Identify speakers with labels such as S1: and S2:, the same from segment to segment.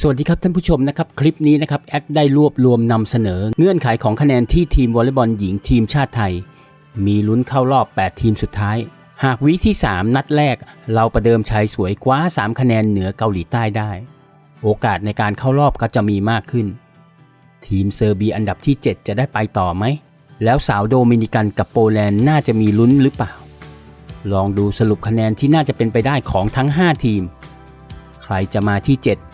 S1: สวัสดีครับท่านผู้ชมนะครับ คลิปนี้นะครับแอดได้รวบรวมนำเสนอ เงื่อนไขของคะแนนที่ทีมวอลเลย์บอลหญิงทีมชาติไทย มีลุ้นเข้ารอบ 8 ทีมสุดท้าย หากวิที่ 3 นัดแรก เราประเดิมชัยสวยคว้า 3 คะแนนเหนือเกาหลีใต้ได้ โอกาสในการเข้ารอบก็จะมีมากขึ้น ทีมเซอร์เบียอันดับที่ 7 จะได้ไปต่อไหม แล้วสาวโดมินิกันกับโปแลนด์น่าจะมีลุ้นหรือเปล่า ลองดูสรุปคะแนนที่น่าจะเป็นไปได้ของทั้ง 5 ทีม ใครจะมาที่ 7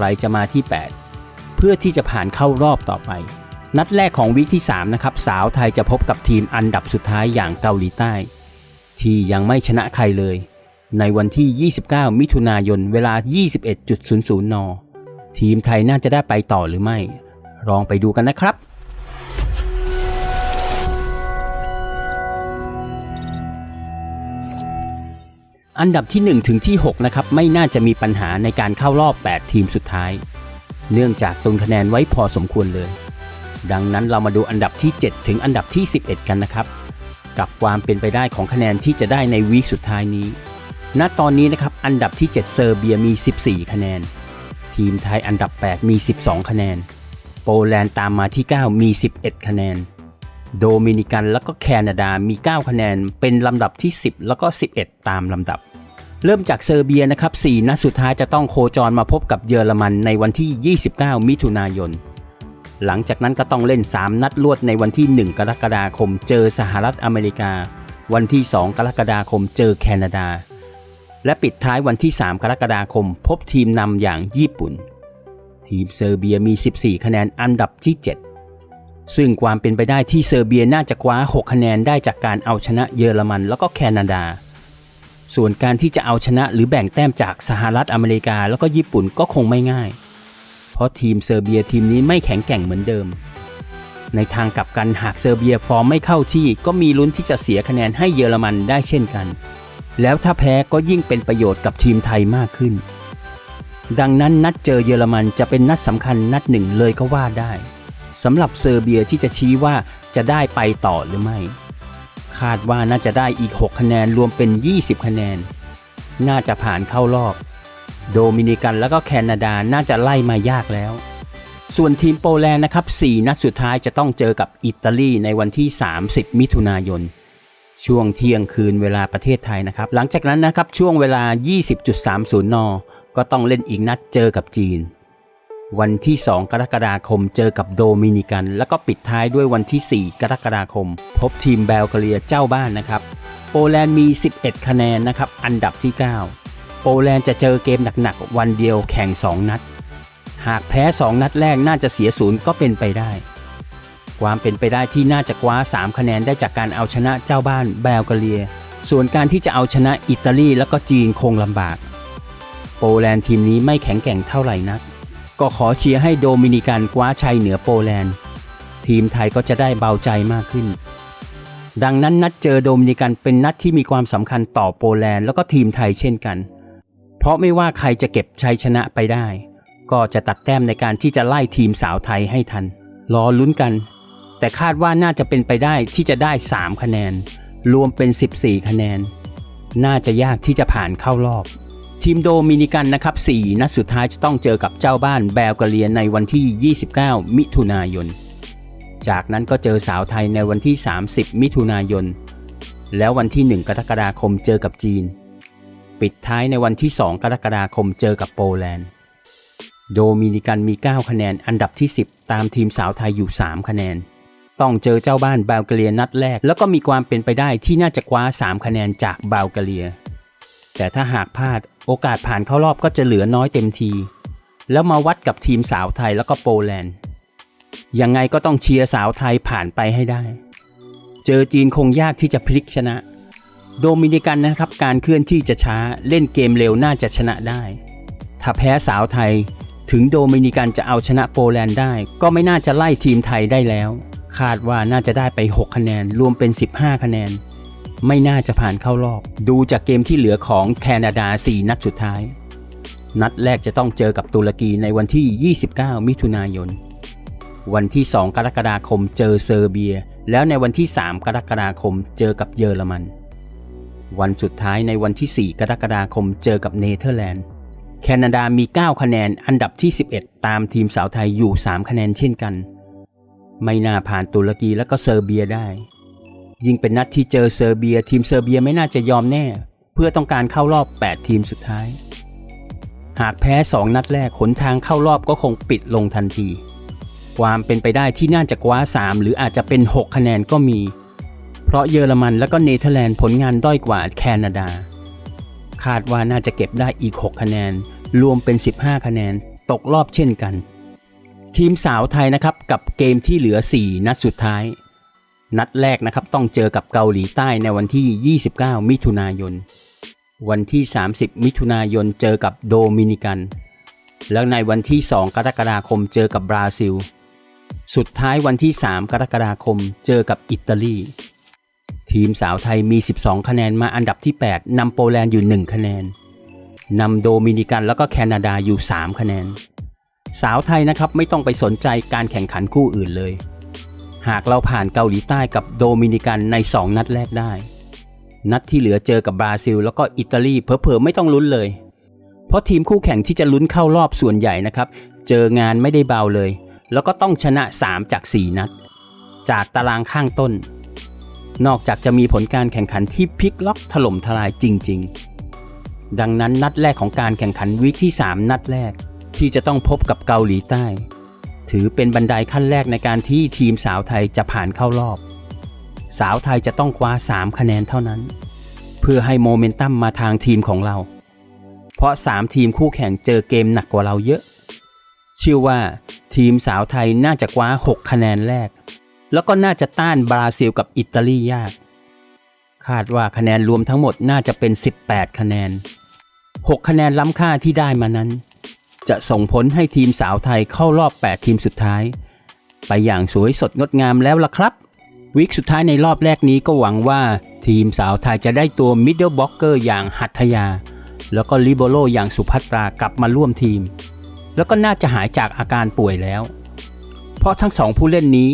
S1: ใครจะมาที่ 8 เพื่อที่จะผ่านเข้ารอบต่อไป นัดแรกของวิกที่ 3 นะครับ สาวไทยจะพบกับทีมอันดับสุดท้ายอย่างเกาหลีใต้ ที่ยังไม่ชนะใครเลย ในวันที่ 29 มิถุนายนเวลา 21.00 น ทีมไทยน่าจะได้ไปต่อหรือไม่ ลองไปดูกันนะครับ อันดับที่ 1 ถึงที่ 6 นะครับ ไม่น่าจะมีปัญหาในการเข้ารอบ 8 ทีมสุดท้าย เนื่องจากตุนคะแนนไว้พอสมควรเลย ดังนั้นเรามาดูอันดับที่ 7 ถึงอันดับที่ 11 กันนะครับ กับความเป็นไปได้ของคะแนนที่จะได้ในวีคสุดท้ายนี้ ณ ตอนนี้นะครับ อันดับที่ 7 เซอร์เบียมี 14 คะแนน ทีมไทยอันดับ 8 มี 12 คะแนน โปแลนด์ตามมาที่ 9 มี 11 คะแนน โดมินิกันแล้วก็แคนาดามี 9 คะแนน เป็นลำดับที่ 10 แล้วก็ 11 ตามลำดับ เริ่มจากเซอร์เบียนะครับ4นัดสุดท้ายจะต้องโคจรมาพบกับเยอรมันในวันที่ 29 มิถุนายน หลังจากนั้นก็ต้องเล่น 3 นัดรวดในวันที่ 1 กรกฎาคมเจอสหรัฐอเมริกา วันที่ 2 กรกฎาคมเจอแคนาดา และปิดท้ายวันที่ 3 กรกฎาคม พบทีมนำอย่างญี่ปุ่น ทีมเซอร์เบียมี 14 คะแนนอันดับที่ 7 ซึ่งความเป็นไปได้ที่เซอร์เบียน่าจะคว้า 6 คะแนนได้จากการเอาชนะเยอรมันแล้วก็แคนาดา ส่วนการที่จะเอาชนะหรือแบ่งแต้มจากสหรัฐอเมริกาแล้วก็ญี่ปุ่นก็คงไม่ง่าย เพราะทีมเซอร์เบียทีมนี้ไม่แข็งแกร่งเหมือนเดิม ในทางกลับกันหากเซอร์เบียฟอร์มไม่เข้าที่ ก็มีลุ้นที่จะเสียคะแนนให้เยอรมันได้เช่นกัน แล้วถ้าแพ้ก็ยิ่งเป็นประโยชน์กับทีมไทยมากขึ้น ดังนั้นนัดเจอเยอรมันจะเป็นนัดสำคัญนัดหนึ่งเลยก็ว่าได้สำหรับเซอร์เบียที่จะชี้ว่าจะได้ไปต่อหรือไม่ คาดว่าน่าจะได้อีก 6 คะแนนรวมเป็น 20 คะแนน น่าจะผ่านเข้ารอบ โดมินิกันแล้วก็แคนาดาน่าจะไล่มายากแล้ว ส่วนทีมโปแลนด์นะครับ 4 นัดสุดท้ายจะต้องเจอกับอิตาลีในวันที่ 30 มิถุนายน ช่วงเที่ยงคืนเวลาประเทศไทยนะครับ หลังจากนั้นนะครับช่วงเวลา 20.30 น ก็ต้องเล่นอีกนัดเจอกับจีน วันที่ 2 กรกฎาคมเจอกับโดมินิกัน แล้วก็ปิดท้ายด้วยวันที่ 4 กรกฎาคม พบทีมแบลกเรียเจ้าบ้านนะครับ โปแลนด์มี 11 คะแนนนะครับ อันดับที่ 9 โปแลนด์จะเจอเกมหนักๆ วันเดียวแข่ง 2 นัด หากแพ้ 2 นัดแรกน่าจะเสียศูนย์ก็เป็นไปได้ ความเป็นไปได้ที่น่าจะคว้า 3 คะแนนได้จากการเอาชนะเจ้าบ้านแบลกเรีย ส่วนการที่จะเอาชนะอิตาลีแล้วก็จีนคงลำบาก โปแลนด์ทีมนี้ไม่แข็งแกร่งเท่าไหร่นัก ก็ขอเชียร์ให้โดมินิกันคว้าชัยเหนือโปแลนด์ ทีมไทยก็จะได้เบาใจมากขึ้น ดังนั้นนัดเจอโดมินิกันเป็นนัดที่มีความสำคัญต่อโปแลนด์แล้วก็ทีมไทยเช่นกัน เพราะไม่ว่าใครจะเก็บชัยชนะไปได้ ก็จะตัดแต้มในการที่จะไล่ทีมสาวไทยให้ทัน รอลุ้นกัน แต่คาดว่าน่าจะเป็นไปได้ที่จะได้ 3 คะแนน รวมเป็น 14 คะแนน น่าจะยากที่จะผ่านเข้ารอบ ทีมโดมินิกันนะครับ 4 นัดสุดท้ายจะต้องเจอกับเจ้าบ้านแบลกเรียในวันที่ 29 มิถุนายน จากนั้นก็เจอสาวไทยในวันที่ 30 มิถุนายน แล้ววันที่ 1 กรกฎาคมเจอกับจีน ปิดท้ายในวันที่ 2 กรกฎาคมเจอกับโปแลนด์ โดมินิกันมี 9 คะแนนอันดับที่ 10 ตามทีมสาวไทยอยู่ 3 คะแนน ต้องเจอเจ้าบ้านบาลกเรียนัดแรก แล้วก็มีความเป็นไปได้ที่น่าจะคว้า 3 คะแนนจากบาลกเรีย แต่ถ้าหากพลาดโอกาสผ่านเข้ารอบก็จะเหลือน้อยเต็มที แล้วมาวัดกับทีมสาวไทยแล้วก็โปแลนด์ ยังไงก็ต้องเชียร์สาวไทยผ่านไปให้ได้ เจอจีนคงยากที่จะพลิกชนะ โดมินิกันนะครับการเคลื่อนที่จะช้าเล่นเกมเร็วน่าจะชนะได้ ถ้าแพ้สาวไทยถึงโดมินิกันจะเอาชนะโปแลนด์ได้ ก็ไม่น่าจะไล่ทีมไทยได้แล้ว คาดว่าน่าจะได้ไป 6 คะแนนรวมเป็น 15 คะแนน ไม่น่าจะผ่านเข้ารอบ ดูจากเกมที่เหลือของแคนาดา 4 นัดสุดท้าย นัดแรกจะต้องเจอกับตุรกีในวันที่ 29 มิถุนายน วันที่ 2 กรกฎาคมเจอเซอร์เบีย แล้วในวันที่ 3 กรกฎาคมเจอกับเยอรมัน วันสุดท้ายในวันที่ 4 กรกฎาคมเจอกับเนเธอร์แลนด์ แคนาดามี 9 คะแนนอันดับที่ 11 ตามทีมสาวไทยอยู่ 3 คะแนนเช่นกัน ไม่น่าผ่านตุรกีและก็เซอร์เบียได้ ยิ่งเป็นนัดที่เจอเซอร์เบีย ทีมเซอร์เบียไม่น่าจะยอมแน่ เพื่อต้องการเข้ารอบ 8 ทีมสุดท้าย หากแพ้ 2 นัดแรกหนทางเข้ารอบก็คงปิดลงทันที ความเป็นไปได้ที่น่าจะคว้า 3 หรืออาจจะเป็น 6 คะแนนก็มี เพราะเยอรมันและก็เนเธอร์แลนด์ผลงานด้อยกว่าแคนาดา คาดว่าน่าจะเก็บได้อีก 6 คะแนน รวมเป็น 15 คะแนน ตกรอบเช่นกัน ทีมสาวไทยนะครับกับเกมที่เหลือ 4 นัดสุดท้าย นัดแรกนะครับต้องเจอกับเกาหลีใต้ในวันที่ 29 มิถุนายน วันที่ 30 มิถุนายนเจอกับโดมินิกัน แล้วในวันที่ 2 กรกฎาคมเจอกับบราซิล สุดท้ายวันที่ 3 กรกฎาคมเจอกับอิตาลี ทีมสาวไทยมี 12 คะแนนมาอันดับที่ 8นำโปแลนด์อยู่ 1 คะแนนนำโดมินิกันแล้วก็แคนาดาอยู่ 3 คะแนน สาวไทยนะครับไม่ต้องไปสนใจการแข่งขันคู่อื่นเลย หากเราผ่านเกาหลีใต้กับโดมินิกันใน 2 นัดแรกได้ นัดที่เหลือเจอกับบราซิล แล้วก็อิตาลีเพอๆไม่ต้องลุ้นเลย เพราะทีมคู่แข่งที่จะลุ้นเข้ารอบส่วนใหญ่นะครับ เจองานไม่ได้เบาเลย แล้วก็ต้องชนะ 3 จาก 4 นัด จากตารางข้างต้น นอกจากจะมีผลการแข่งขันที่พลิกล็อกถล่มทลายจริง ๆ ดังนั้นนัดแรกของการแข่งขันวีคที่ 3 นัดแรก ที่จะต้องพบกับเกาหลีใต้ ถือเป็นบันไดขั้นแรกในการที่ทีมสาวไทยจะผ่านเข้ารอบ สาวไทยจะต้องคว้า 3 คะแนนเท่านั้น เพื่อให้โมเมนตัมมาทางทีมของเรา เพราะ 3 ทีมคู่แข่งเจอเกมหนักกว่าเราเยอะเชื่อว่าทีมสาวไทยน่าจะคว้า 6 คะแนนแรก แล้วก็น่าจะต้านบราซิลกับอิตาลียาก คาดว่าคะแนนรวมทั้งหมดน่าจะเป็น 18 คะแนน 6 คะแนนล้ำค่าที่ได้มานั้น จะส่งผลให้ทีมสาวไทยเข้ารอบ 8 ทีมสุดท้าย ไปอย่างสวยสดงดงามแล้วล่ะครับ วิกสุดท้ายในรอบแรกนี้ก็หวังว่าทีมสาวไทยจะได้ตัวมิดเดิลบล็อกเกอร์อย่างหัตถยา แล้วก็ลิโบโลอย่างสุภัตรากลับมาร่วมทีม แล้วก็น่าจะหายจากอาการป่วยแล้ว เพราะทั้งสองผู้เล่นนี้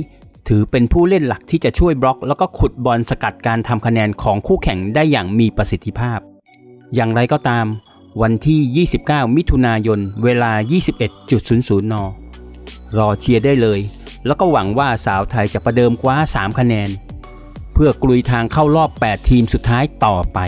S1: ถือเป็นผู้เล่นหลักที่จะช่วยบล็อก แล้วก็ขุดบอลสกัดการทำคะแนนของคู่แข่งได้อย่างมีประสิทธิภาพ อย่างไรก็ตาม วันที่ 29 มิถุนายน เวลา 21.00 น รอเชียร์ได้เลย แล้วก็หวังว่าสาวไทยจะประเดิมคว้า 3 คะแนน เพื่อกลุยทางเข้ารอบ 8 ทีมสุดท้ายต่อไป